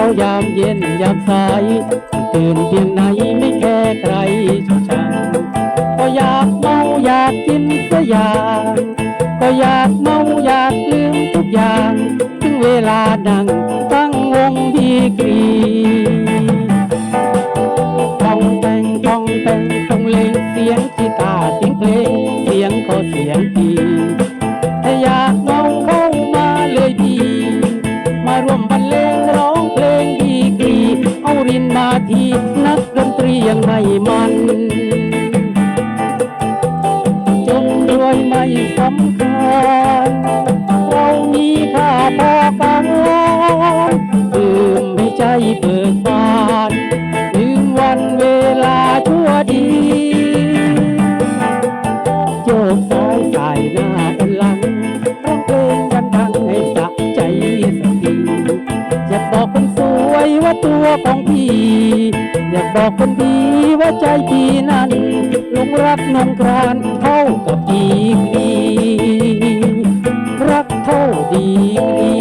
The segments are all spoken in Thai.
ย็นยามสายตื่นเพียงไหนไม่แค่ใครชูชังก็อยากเมาอยากกินก็อยากก็อยากเมาอยากลืมทุกอย่าง ถึงเวลาดัง ทีนักดนตรียังไม่มันจนรวยไม่สำคัญเรามีค่าพอกันดื่มให้ใจเปิด วยว่าตัวของพี่ อยากบอกคนดีว่าใจพี่นั้นลงรักนองครานเท่ากับดีกรีรักเท่าดีกรี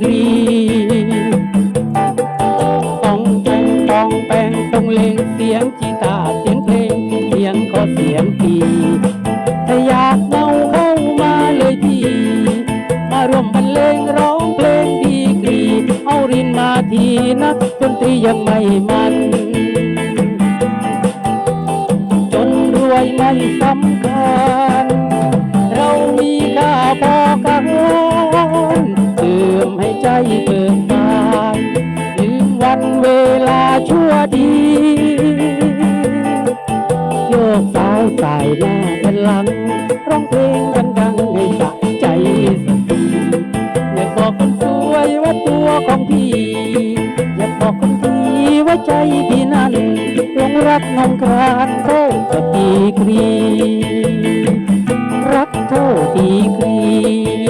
กรีต้องแต่งต้องแปลงต้องเล่งเสียงกีตาร์เสียงเพลงเสียงก็เสียงดีถ้าอยากเมาเข้ามาเลยพี่ มาร่วมบรรเลงร้องเพลงดีกรีเอารินมาทีนักดนตรียังไม่มันจนรวยไม่สำคัญ เรามีค่าพอกัน หน้าเป็นหลังร้องเพลงดังๆให้สะใจสักทีอยากบอกคนสวยว่าตัวของพี่ อยากบอกคนดีว่าใจพี่นั้นหลงรักนองครานเท่ากับดีกรี รักเท่าดีกรี